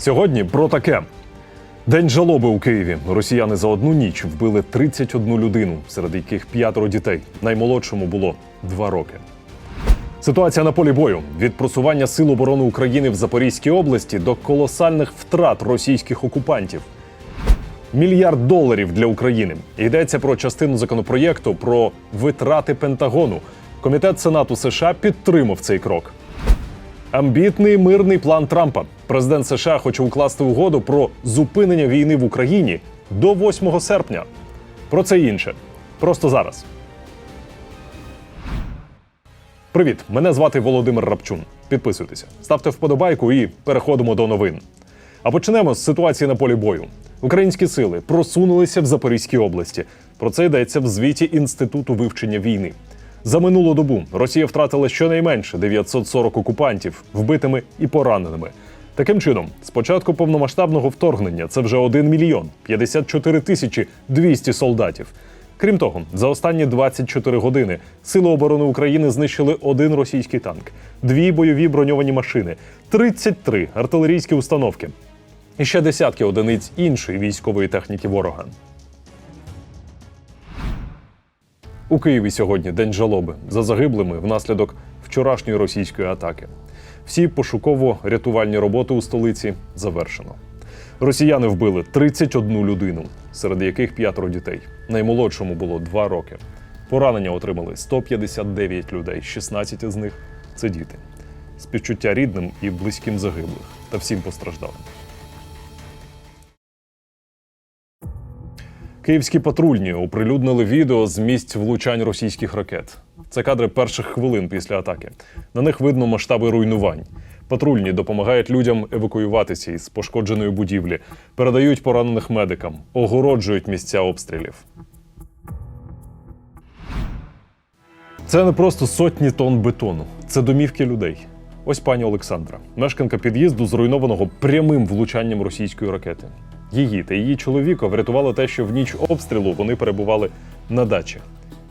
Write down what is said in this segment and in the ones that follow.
Сьогодні про таке. День жалоби у Києві. Росіяни за одну ніч вбили 31 людину, серед яких п'ятеро дітей. Наймолодшому було два роки. Ситуація на полі бою від просування сил оборони України в Запорізькій області до колосальних втрат російських окупантів. Мільярд доларів для України. Йдеться про частину законопроєкту про витрати Пентагону. Комітет Сенату США підтримав цей крок. Амбітний мирний план Трампа. Президент США хоче укласти угоду про зупинення війни в Україні до 8 серпня. Про це інше. Просто зараз. Привіт! Мене звати Володимир Рапчун. Підписуйтеся, ставте вподобайку і переходимо до новин. А почнемо з ситуації на полі бою. Українські сили просунулися в Запорізькій області. Про це йдеться в звіті Інституту вивчення війни. За минулу добу Росія втратила щонайменше 940 окупантів, вбитими і пораненими. Таким чином, з початку повномасштабного вторгнення це вже 1 мільйон 54 тисячі 200 солдатів. Крім того, за останні 24 години Сили оборони України знищили один російський танк, дві бойові броньовані машини, 33 артилерійські установки і ще десятки одиниць іншої військової техніки ворога. У Києві сьогодні день жалоби за загиблими внаслідок вчорашньої російської атаки. Всі пошуково-рятувальні роботи у столиці завершено. Росіяни вбили 31 людину, серед яких п'ятеро дітей. Наймолодшому було 2 роки. Поранення отримали 159 людей, 16 з них це діти. Співчуття рідним і близьким загиблих та всім постраждалим. Київські патрульні оприлюднили відео з місць влучань російських ракет. Це кадри перших хвилин після атаки. На них видно масштаби руйнувань. Патрульні допомагають людям евакуюватися із пошкодженої будівлі, передають поранених медикам, огороджують місця обстрілів. Це не просто сотні тонн бетону, це домівки людей. Ось пані Олександра, мешканка під'їзду, зруйнованого прямим влучанням російської ракети. Її та її чоловіка врятувало те, що в ніч обстрілу вони перебували на дачі.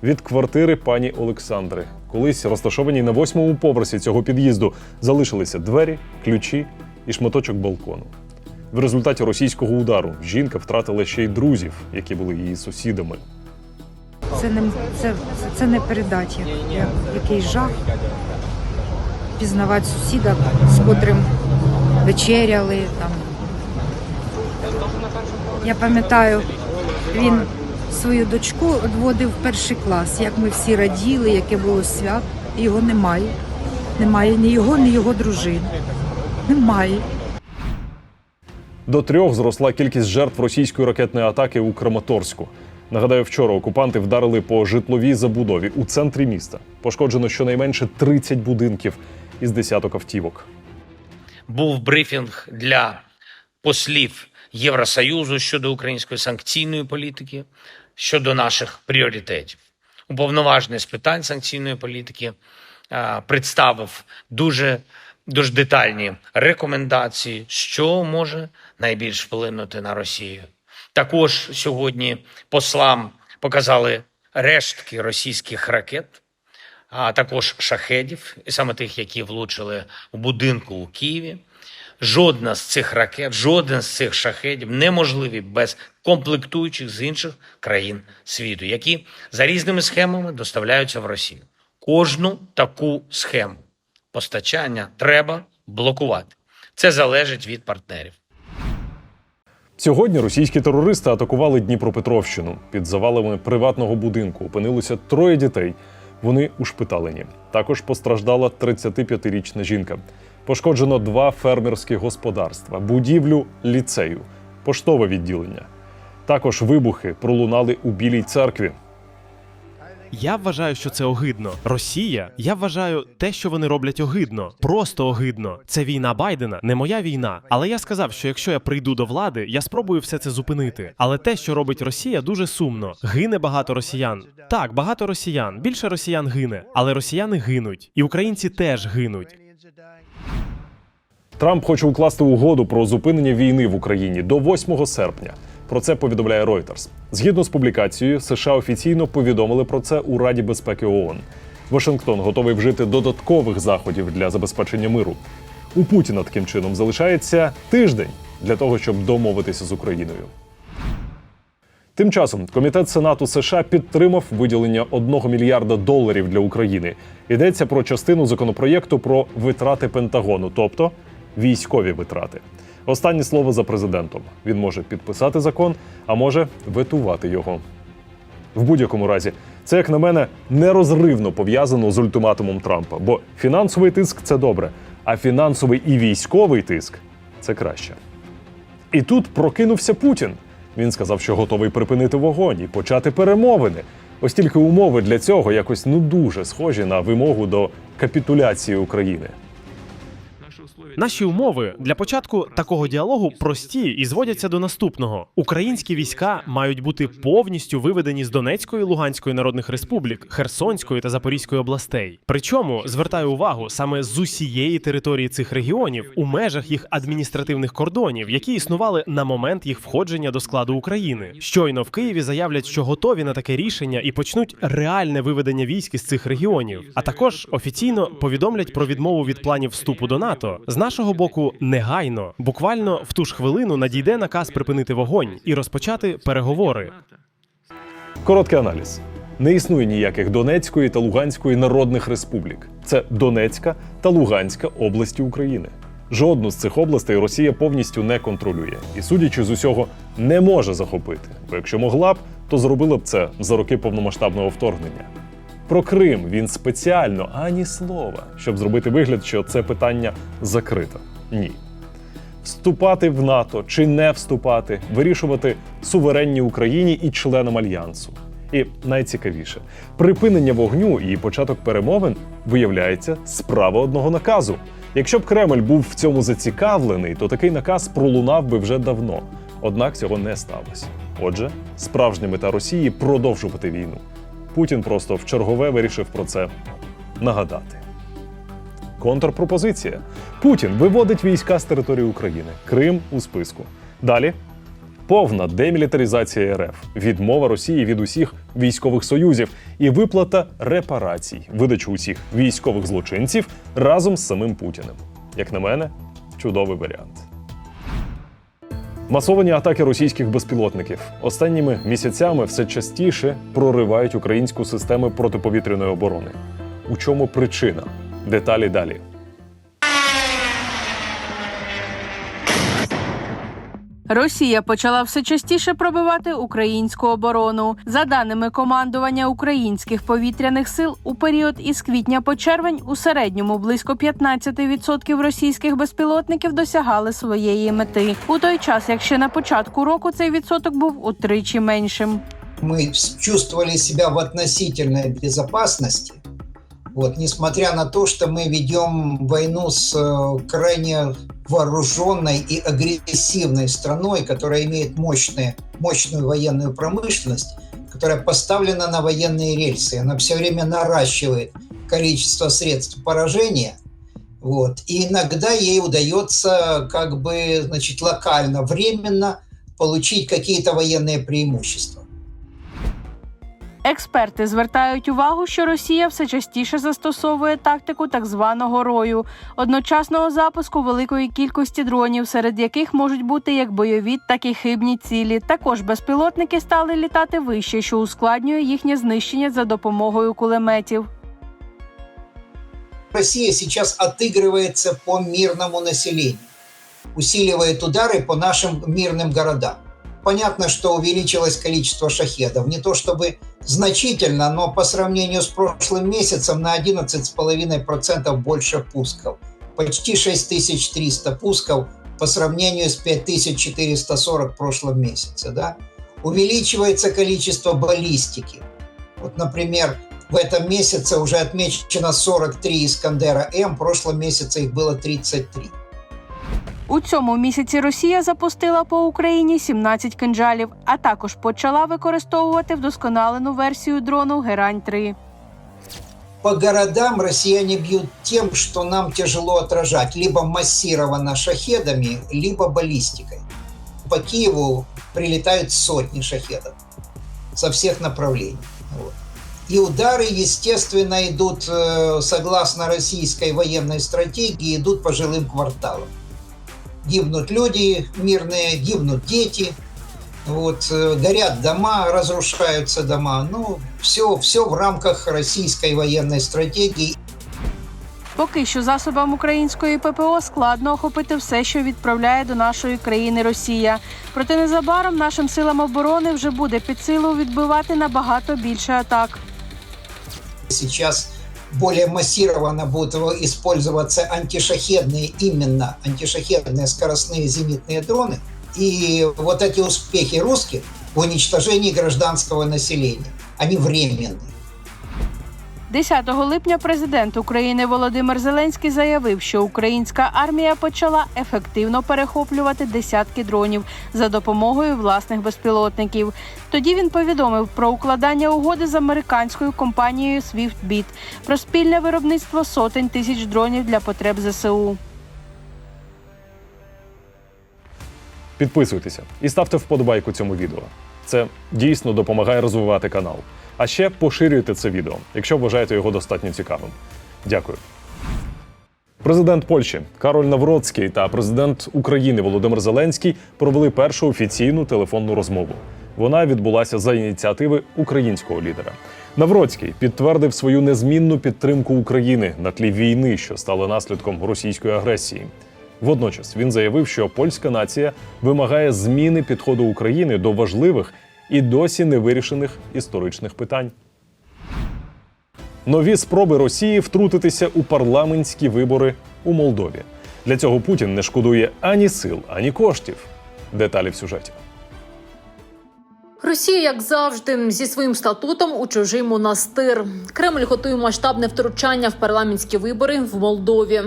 Від квартири пані Олександри, колись розташованій на восьмому поверсі цього під'їзду, залишилися двері, ключі і шматочок балкону. В результаті російського удару жінка втратила ще й друзів, які були її сусідами. Це не це, це не передача. Я, який жах пізнавати сусіда, з котрим вечеряли там. Я пам'ятаю, він свою дочку відводив в перший клас, як ми всі раділи, яке було свят. Його немає. Немає ні його, ні його дружини. Немає. До трьох зросла кількість жертв російської ракетної атаки у Краматорську. Нагадаю, вчора окупанти вдарили по житловій забудові у центрі міста. Пошкоджено щонайменше 30 будинків із десяток автівок. був брифінг для послів Євросоюзу щодо української санкційної політики, щодо наших пріоритетів. Уповноважений з питань санкційної політики представив дуже, дуже детальні рекомендації, що може найбільш вплинути на Росію. Також сьогодні послам показали рештки російських ракет, а також шахедів, і саме тих, які влучили у будинку у Києві. Жодна з цих ракет, жоден з цих шахедів неможливі без комплектуючих з інших країн світу, які за різними схемами доставляються в Росію. Кожну таку схему постачання треба блокувати. Це залежить від партнерів. Сьогодні російські терористи атакували Дніпропетровщину. Під завалами приватного будинку опинилося троє дітей. Вони ушпиталені. Також постраждала 35-річна жінка. Пошкоджено два фермерські господарства, будівлю ліцею, поштове відділення. Також вибухи пролунали у Білій церкві. Я вважаю, що це огидно. Росія, я вважаю, те, що вони роблять огидно, просто огидно. Це війна Байдена, не моя війна. Але я сказав, що якщо я прийду до влади, я спробую все це зупинити. Але те, що робить Росія, дуже сумно. Гине багато росіян. Так, багато росіян. Більше росіян гине, але росіяни гинуть, і українці теж гинуть. Трамп хоче укласти угоду про зупинення війни в Україні до 8 серпня. Про це повідомляє Reuters. Згідно з публікацією, США офіційно повідомили про це у Раді безпеки ООН. Вашингтон готовий вжити додаткових заходів для забезпечення миру. У Путіна таким чином залишається тиждень для того, щоб домовитися з Україною. Тим часом комітет Сенату США підтримав виділення 1 мільярда доларів для України. Йдеться про частину законопроєкту про витрати Пентагону, тобто військові витрати. Останнє слово за президентом. Він може підписати закон, а може ветувати його. В будь-якому разі, це, як на мене, нерозривно пов'язано з ультиматумом Трампа, бо фінансовий тиск це добре, а фінансовий і військовий тиск це краще. І тут прокинувся Путін. Він сказав, що готовий припинити вогонь і почати перемовини. Ось тільки умови для цього якось ну дуже схожі на вимогу до капітуляції України. Наші умови для початку такого діалогу прості і зводяться до наступного: українські війська мають бути повністю виведені з Донецької, Луганської народних республік, Херсонської та Запорізької областей. Причому звертаю увагу саме з усієї території цих регіонів у межах їх адміністративних кордонів, які існували на момент їх входження до складу України. Щойно в Києві заявлять, що готові на таке рішення і почнуть реальне виведення військ із цих регіонів. А також офіційно повідомлять про відмову від планів вступу до НАТО. З нашого боку, негайно, буквально в ту ж хвилину надійде наказ припинити вогонь і розпочати переговори. Короткий аналіз. Не існує ніяких Донецької та Луганської народних республік. Це Донецька та Луганська області України. Жодну з цих областей Росія повністю не контролює і, судячи з усього, не може захопити. Бо якщо могла б, то зробила б це за роки повномасштабного вторгнення. Про Крим він спеціально ані слова, щоб зробити вигляд, що це питання закрите. Ні. Вступати в НАТО чи не вступати, вирішувати суверенній Україні і членам альянсу. І найцікавіше, припинення вогню і початок перемовин виявляється справа одного наказу. Якщо б Кремль був в цьому зацікавлений, то такий наказ пролунав би вже давно. Однак цього не сталося. Отже, справжня мета Росії продовжувати війну. Путін просто в чергове вирішив про це нагадати. Контрпропозиція. Путін виводить війська з території України. Крим у списку. Далі повна демілітаризація РФ, відмова Росії від усіх військових союзів і виплата репарацій, видачу усіх військових злочинців разом з самим Путіним. Як на мене, чудовий варіант. Масовані атаки російських безпілотників останніми місяцями все частіше проривають українську систему протиповітряної оборони. У чому причина? Деталі далі. Росія почала все частіше пробивати українську оборону. За даними командування українських повітряних сил, у період із квітня по червень у середньому близько 15% російських безпілотників досягали своєї мети. У той час, як ще на початку року цей відсоток був утричі меншим. мы чувствовали себя в относительной безопасности, вот, несмотря на то, что мы ведем войну с э, крайне вооруженной и агрессивной страной, которая имеет мощные, мощную военную промышленность, которая поставлена на военные рельсы. Она все время наращивает количество средств поражения. Вот. И иногда ей удается как бы значит, локально, временно получить какие-то военные преимущества. Експерти звертають увагу, що Росія все частіше застосовує тактику так званого рою одночасного запуску великої кількості дронів, серед яких можуть бути як бойові, так і хибні цілі. Також безпілотники стали літати вище, що ускладнює їхнє знищення за допомогою кулеметів. Россия сейчас отыгрывается по мирному населению, усиливает удары по нашим мирным городам. Понятно, что увеличилось количество шахедов. Не то чтобы значительно, но по сравнению с прошлым месяцем на 11,5% больше пусков. Почти 6300 пусков по сравнению с 5440 в прошлом месяце. Да? Увеличивается количество баллистики. Вот, например, в этом месяце уже отмечено 43 Искандера М, в прошлом месяце их было 33. У цьому місяці Росія запустила по Україні 17 кинджалів, а також почала використовувати вдосконалену версію дрону Герань 3 По городам россияне бьют тем, что нам тяжело отражать, либо массированно шахедами, либо баллистикой. По Киеву прилетают сотни шахедов со всех направлений. Вот. И удары, естественно, идут, э, согласно российской военной стратегии, идут по жилым кварталам. Гибнут люди мирные, гибнут дети, вот, э, горят дома, разрушаются дома. Ну, все, все в рамках российской военной стратегии. Поки що засобам української ППО складно охопити все, що відправляє до нашої країни Росія. Проте незабаром нашим силам оборони вже буде під силу відбивати набагато більше атак. Сейчас более массированно будут использоваться антишахедные, именно антишахедные скоростные зенитные дроны. И вот эти успехи русских в уничтожении гражданского населения, они временные. 10 липня президент України Володимир Зеленський заявив, що українська армія почала ефективно перехоплювати десятки дронів за допомогою власних безпілотників. Тоді він повідомив про укладання угоди з американською компанією SwiftBit про спільне виробництво сотень тисяч дронів для потреб ЗСУ. Підписуйтеся і ставте вподобайку цьому відео. Це дійсно допомагає розвивати канал. А ще поширюйте це відео, якщо вважаєте його достатньо цікавим. Дякую. Президент Польщі Кароль Навроцький та президент України Володимир Зеленський провели першу офіційну телефонну розмову. Вона відбулася за ініціативи українського лідера. Навроцький підтвердив свою незмінну підтримку України на тлі війни, що стала наслідком російської агресії. Водночас він заявив, що польська нація вимагає зміни підходу України до важливих і досі невирішених історичних питань. Нові спроби Росії втрутитися у парламентські вибори у Молдові. Для цього Путін не шкодує ані сил, ані коштів. Деталі в сюжеті. Росія, як завжди, зі своїм статутом у чужий монастир. Кремль готує масштабне втручання в парламентські вибори в Молдові.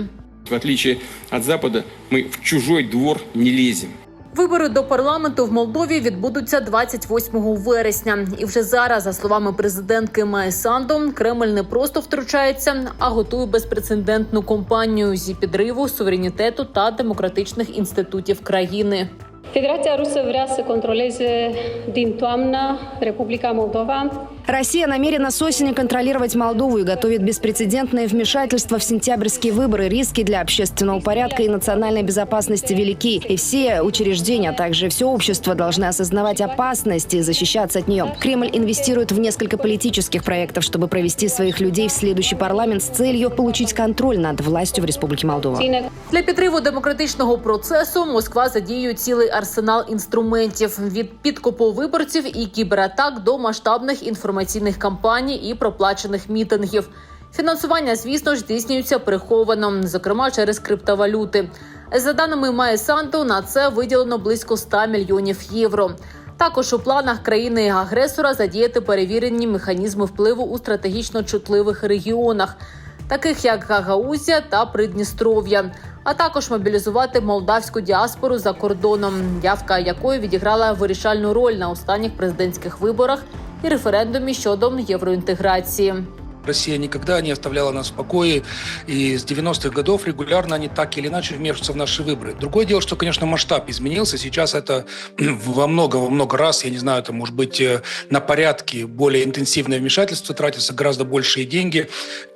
В отличие от Запада, мы в чужой двор не лезем. Вибори до парламенту в Молдові відбудуться 28 вересня. І вже зараз, за словами президентки Майи Санду, Кремль не просто втручається, а готує безпрецедентну кампанію зі підриву суверенітету та демократичних інститутів країни. Rusă vrea să controleze din toamnă Republica Moldova. Россия намерена с осени контролировать Молдову и готовит беспрецедентное вмешательство в сентябрьские выборы. Риски для общественного порядка и национальной безопасности велики. И все учреждения, а также все общество должны осознавать опасность и защищаться от нее. Кремль инвестирует в несколько политических проектов, чтобы провести своих людей в следующий парламент с целью получить контроль над властью в Республике Молдова. Ține Для підриву демократичного процесу Москва задіює цілий арсенал інструментів від підкупу виборців і кібератак до масштабних інформаційних кампаній і проплачених мітингів. Фінансування, звісно ж, здійснюється приховано, зокрема через криптовалюти. За даними Майи Санту, на це виділено близько 100 мільйонів євро. Також у планах країни-агресора задіяти перевірені механізми впливу у стратегічно чутливих регіонах, таких як Гагаузія та Придністров'я, а також мобілізувати молдавську діаспору за кордоном, явка якої відіграла вирішальну роль на останніх президентських виборах і референдумі щодо євроінтеграції. Россия никогда не оставляла нас в покое, и с 90-х годов регулярно они так или иначе вмешиваются в наши выборы. Другое дело, что, конечно, масштаб изменился. Сейчас это во много-во много раз, я не знаю, это может быть э, на порядке более интенсивное вмешательство, тратятся гораздо большие деньги,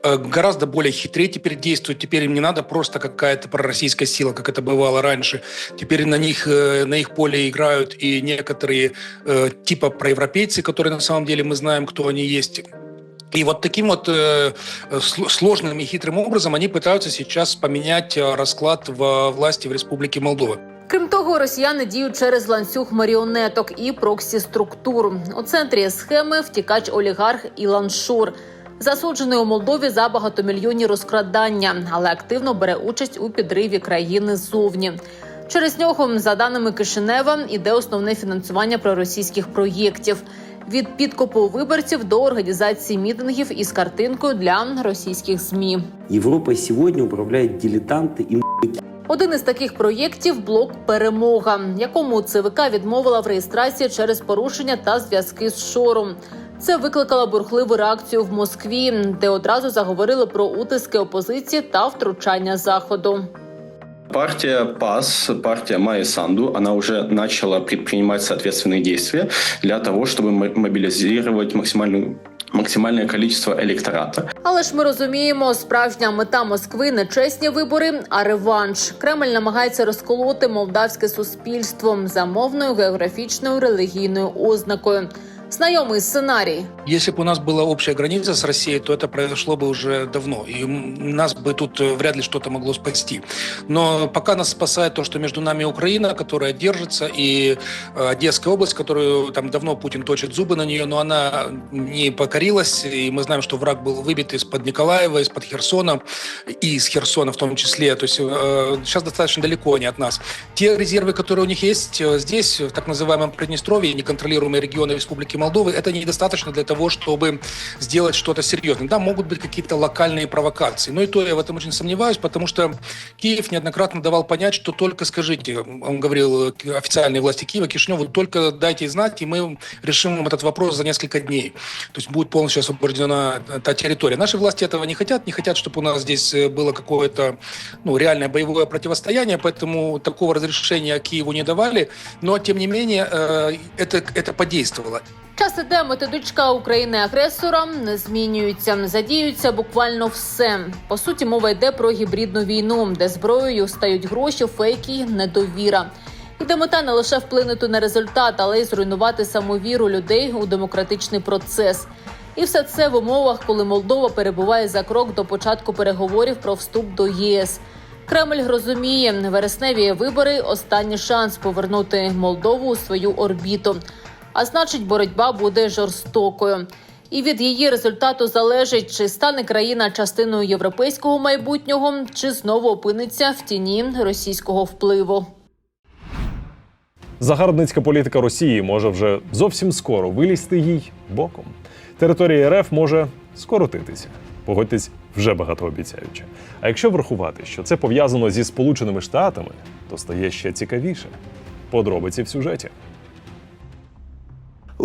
э, гораздо более хитрее теперь действуют. Теперь им не надо просто какая-то пророссийская сила, как это бывало раньше. Теперь на них, э, на их поле играют и некоторые типа проевропейцы, которые на самом деле мы знаем, кто они есть. И вот таким вот э, сл- сложным и хитрым образом они пытаются сейчас поменять э, расклад в власти в Республике Молдова. Крім того, росіяни діють через ланцюг маріонеток і проксі структур. У центрі схеми втікач олігарх Ілан Шур. Засуджений у Молдові за багатомільйонні розкрадання, але активно бере участь у підриві країни ззовні. Через нього, за даними Кишинева, іде основне фінансування проросійських проєктів від підкупу виборців до організації мітингів із картинкою для російських змі. Европой сегодня управляют дилетанты и Один із таких проєктів блок Перемога, якому ЦВК відмовила в реєстрації через порушення та зв'язки з шором. Це викликало бурхливу реакцію в Москві, де одразу заговорили про утиски опозиції та втручання заходу. Партия ПАС, партия Майи Санду, она уже начала предпринимать соответственные действия для того, чтобы мо- мобилизировать максимальную максимальное количество электората. Але ж ми розуміємо, справжня мета Москви не чесні вибори, а реванш. Кремль намагається розколоти молдавське суспільство за мовною, географічною, релігійною ознакою. Знайомий сценарій. Если бы у нас была общая граница с Россией, то это произошло бы уже давно, и нас бы тут э, вряд ли что-то могло спасти. Но пока нас спасает то, что между нами Украина, которая держится, и э, Одесская область, которую там давно Путин точит зубы на нее, но она не покорилась, и мы знаем, что враг был выбит из-под Николаева, из-под Херсона, и из Херсона в том числе. То есть э, сейчас достаточно далеко они от нас. Те резервы, которые у них есть э, здесь, в так называемом Приднестровье, неконтролируемые регионы Республики Молдовы, это недостаточно для того, чтобы сделать что-то серьезное. Да, могут быть какие-то локальные провокации, но и то я в этом очень сомневаюсь, потому что Киев неоднократно давал понять, что только скажите, он говорил официальные власти Киева, Кишиневу, только дайте знать, и мы решим вам этот вопрос за несколько дней. То есть будет полностью освобождена та территория. Наши власти этого не хотят, не хотят, чтобы у нас здесь э, было какое-то ну, реальное боевое противостояние, поэтому такого разрешения Киеву не давали, но тем не менее э, это, это подействовало. Час іде методичка України агресора не змінюється. Задіються буквально все. По суті, мова йде про гібридну війну, де зброєю стають гроші, фейки, недовіра. І де мета не лише вплинути на результат, але й зруйнувати самовіру людей у демократичний процес. І все це в умовах, коли Молдова перебуває за крок до початку переговорів про вступ до ЄС. Кремль розуміє, вересневі вибори останній шанс повернути Молдову у свою орбіту. А значить, боротьба буде жорстокою. І від її результату залежить, чи стане країна частиною європейського майбутнього, чи знову опиниться в тіні російського впливу. Загарбницька політика Росії може вже зовсім скоро вилізти їй боком. Територія РФ може скоротитися. Погодьтесь, вже багатообіцяюче. А якщо врахувати, що це пов'язано зі Сполученими Штатами, то стає ще цікавіше. Подробиці в сюжеті.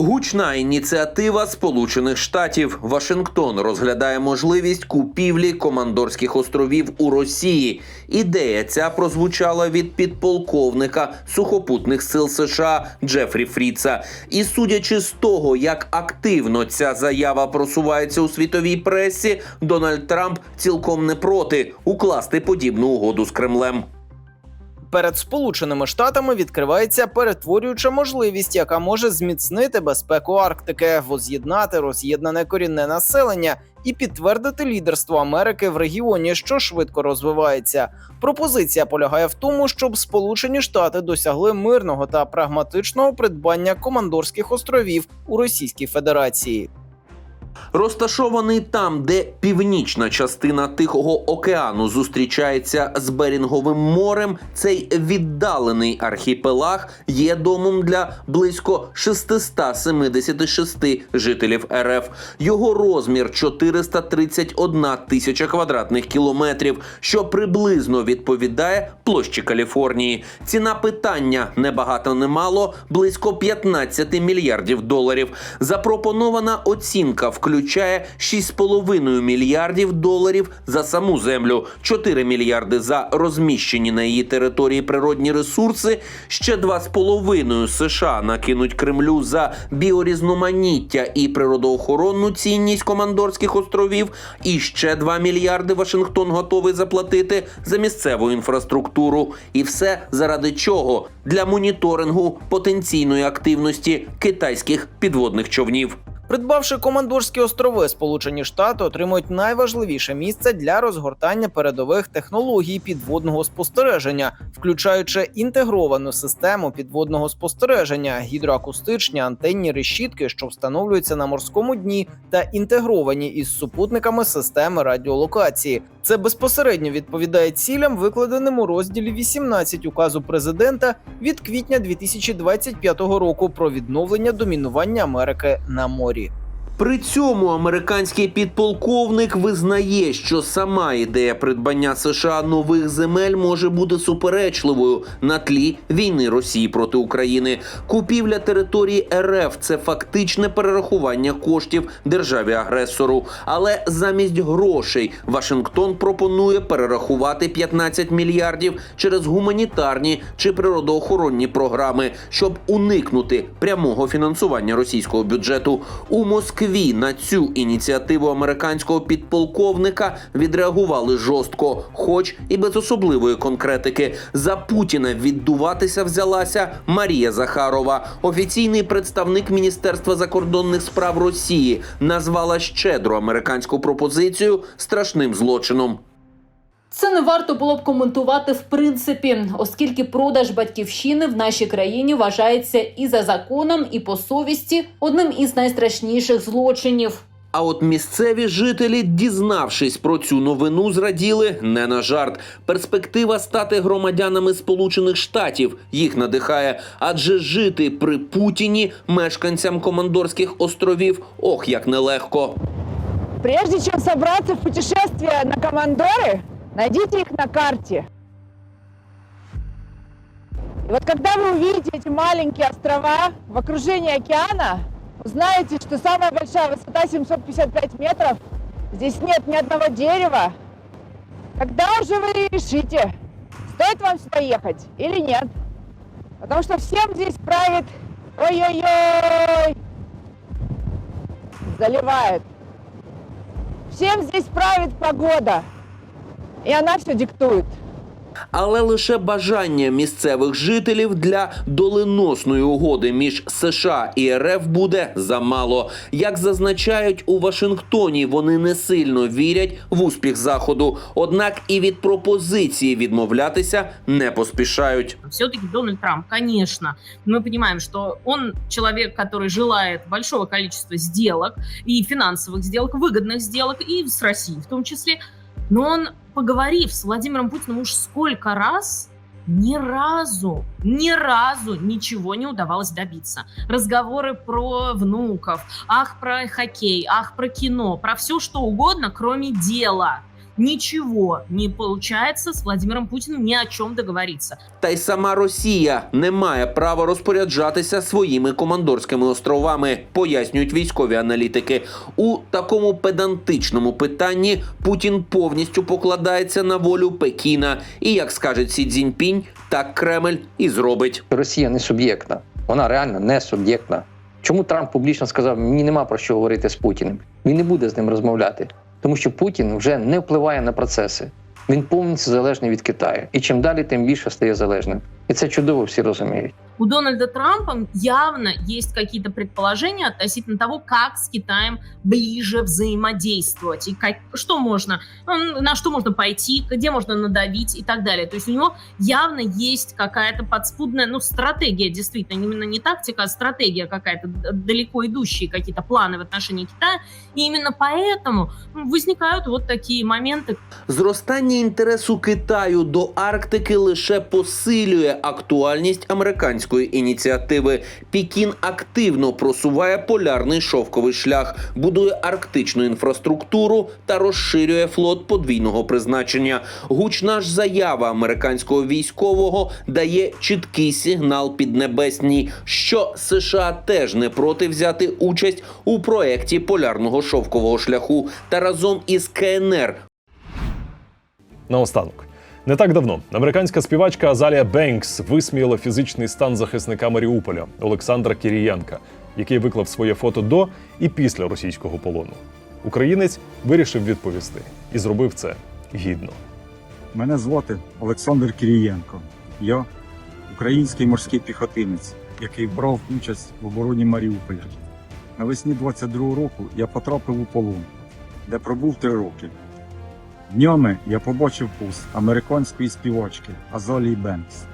Гучна ініціатива Сполучених Штатів. Вашингтон розглядає можливість купівлі командорських островів у Росії. Ідея ця прозвучала від підполковника сухопутних сил США Джефрі Фріца. І судячи з того, як активно ця заява просувається у світовій пресі, Дональд Трамп цілком не проти укласти подібну угоду з Кремлем. Перед Сполученими Штатами відкривається перетворююча можливість, яка може зміцнити безпеку Арктики, воз'єднати роз'єднане корінне населення і підтвердити лідерство Америки в регіоні, що швидко розвивається. Пропозиція полягає в тому, щоб Сполучені Штати досягли мирного та прагматичного придбання командорських островів у Російській Федерації. Розташований там, де північна частина Тихого океану зустрічається з Берінговим морем, цей віддалений архіпелаг є домом для близько 676 жителів РФ. Його розмір 431 тисяча квадратних кілометрів, що приблизно відповідає площі Каліфорнії. Ціна питання небагато немало близько 15 мільярдів доларів. Запропонована оцінка включає 6,5 мільярдів доларів за саму землю, 4 мільярди за розміщені на її території природні ресурси, ще 2,5 США накинуть Кремлю за біорізноманіття і природоохоронну цінність командорських островів, і ще 2 мільярди Вашингтон готовий заплатити за місцеву інфраструктуру. І все заради чого? Для моніторингу потенційної активності китайських підводних човнів. Придбавши командорські острови, Сполучені Штати отримують найважливіше місце для розгортання передових технологій підводного спостереження, включаючи інтегровану систему підводного спостереження, гідроакустичні антенні решітки, що встановлюються на морському дні, та інтегровані із супутниками системи радіолокації. Це безпосередньо відповідає цілям, викладеним у розділі 18 указу президента від квітня 2025 року про відновлення домінування Америки на морі. При цьому американський підполковник визнає, що сама ідея придбання США нових земель може бути суперечливою на тлі війни Росії проти України. Купівля території РФ це фактичне перерахування коштів державі агресору. Але замість грошей Вашингтон пропонує перерахувати 15 мільярдів через гуманітарні чи природоохоронні програми, щоб уникнути прямого фінансування російського бюджету у Москві. Москві на цю ініціативу американського підполковника відреагували жорстко, хоч і без особливої конкретики. За Путіна віддуватися взялася Марія Захарова, офіційний представник Міністерства закордонних справ Росії, назвала щедру американську пропозицію страшним злочином. Це не варто було б коментувати в принципі, оскільки продаж батьківщини в нашій країні вважається і за законом, і по совісті одним із найстрашніших злочинів. А от місцеві жителі, дізнавшись про цю новину, зраділи не на жарт. Перспектива стати громадянами Сполучених Штатів їх надихає, адже жити при Путіні мешканцям Командорських островів ох як нелегко. Прежде чем собраться в путешествие на Командоры, найдите их на карте. И вот когда вы увидите эти маленькие острова в окружении океана, узнаете, что самая большая высота 755 метров, здесь нет ни одного дерева. Когда уже вы решите, стоит вам сюда ехать или нет? Потому что всем здесь правит ой-ой-ой, заливает. Всем здесь правит погода. И она все диктует. Але лише бажання місцевих жителів для доленосної угоди між США і РФ буде замало. Як зазначають у Вашингтоні, вони не сильно вірять в успіх заходу, однак і від пропозиції відмовлятися не поспішають. Все-таки Дональд Трамп, конечно, мы понимаем, что он человек, который желает большого количества сделок и финансовых сделок, выгодных сделок, и с Россией в том числе. Но он, поговорив с Владимиром Путиным уж сколько раз, ни разу, ни разу ничего не удавалось добиться. Разговоры про внуков, ах, про хоккей, ах, про кино, про все что угодно, кроме дела. Ничего не получается с Владимиром Путиным ни о чем договориться. Та й сама Росія не має права розпоряджатися своїми командорськими островами, пояснюють військові аналітики. У такому педантичному питанні Путін повністю покладається на волю Пекіна. І як скаже Сі Цзіньпінь, так Кремль і зробить. Росія не суб'єктна, вона реально не суб'єктна. Чому Трамп публічно сказав, мені нема про що говорити з Путіним? Він не буде з ним розмовляти, тому що Путін вже не впливає на процеси. Він повністю залежний від Китаю. І чим далі, тим більше стає залежним. І це чудово всі розуміють. У Дональда Трампа явно есть какие-то предположения относительно того, как с Китаем ближе взаимодействовать и как, что можно, ну, на что можно пойти, где можно надавить и так далее. То есть у него явно есть какая-то подспудная, ну, стратегия, действительно, именно не тактика, а стратегия какая-то д- далеко идущие какие-то планы в отношении Китая. И именно поэтому ну, возникают вот такие моменты, Зростання інтересу Китаю до Арктики лише посилює актуальність американської ініціативи. Пекін активно просуває полярний шовковий шлях, будує арктичну інфраструктуру та розширює флот подвійного призначення. Гучна ж заява американського військового дає чіткий сигнал піднебесній, що США теж не проти взяти участь у проекті полярного шовкового шляху та разом із КНР Наостанок. Не так давно американська співачка Азалія Бенкс висміяла фізичний стан захисника Маріуполя Олександра Кірієнка, який виклав своє фото до і після російського полону. Українець вирішив відповісти і зробив це гідно. Мене звати Олександр Кирієнко. Я український морський піхотинець, який брав участь в обороні Маріуполя. Навесні 22-го року я потрапив у полон, де пробув три роки. Днями я побачив пост американської співачки Азалії Бенкс,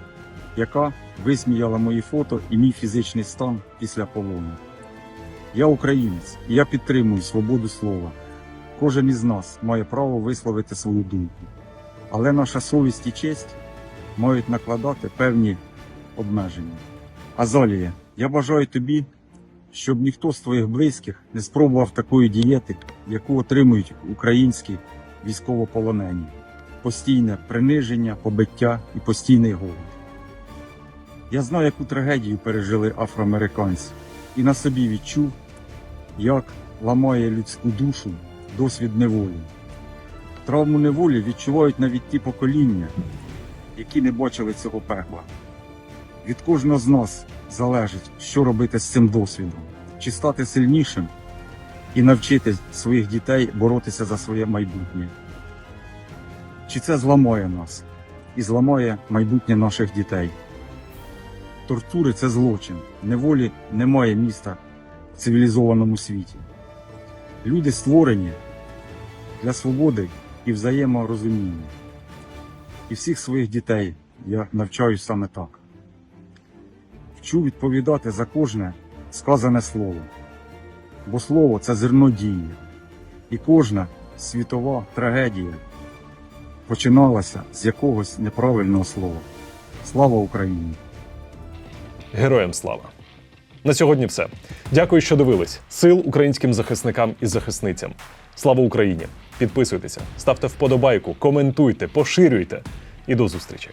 яка висміяла мої фото і мій фізичний стан після полону. Я українець, і я підтримую свободу слова. Кожен із нас має право висловити свою думку. Але наша совість і честь мають накладати певні обмеження. Азалія, я бажаю тобі, щоб ніхто з твоїх близьких не спробував такої дієти, яку отримують українські військовополонені. Постійне приниження, побиття і постійний голод. Я знаю, яку трагедію пережили афроамериканці, і на собі відчув, як ламає людську душу досвід неволі. Травму неволі відчувають навіть ті покоління, які не бачили цього пекла. Від кожного з нас залежить, що робити з цим досвідом, чи стати сильнішим, і навчити своїх дітей боротися за своє майбутнє. Чи це зламає нас і зламає майбутнє наших дітей? Тортури це злочин. Неволі немає міста в цивілізованому світі. Люди створені для свободи і взаєморозуміння. І всіх своїх дітей я навчаю саме так. Вчу відповідати за кожне сказане слово. Бо слово це зерно дії. І кожна світова трагедія починалася з якогось неправильного слова. Слава Україні! Героям слава! На сьогодні все. Дякую, що дивились. Сил українським захисникам і захисницям. Слава Україні! Підписуйтеся, ставте вподобайку, коментуйте, поширюйте і до зустрічі!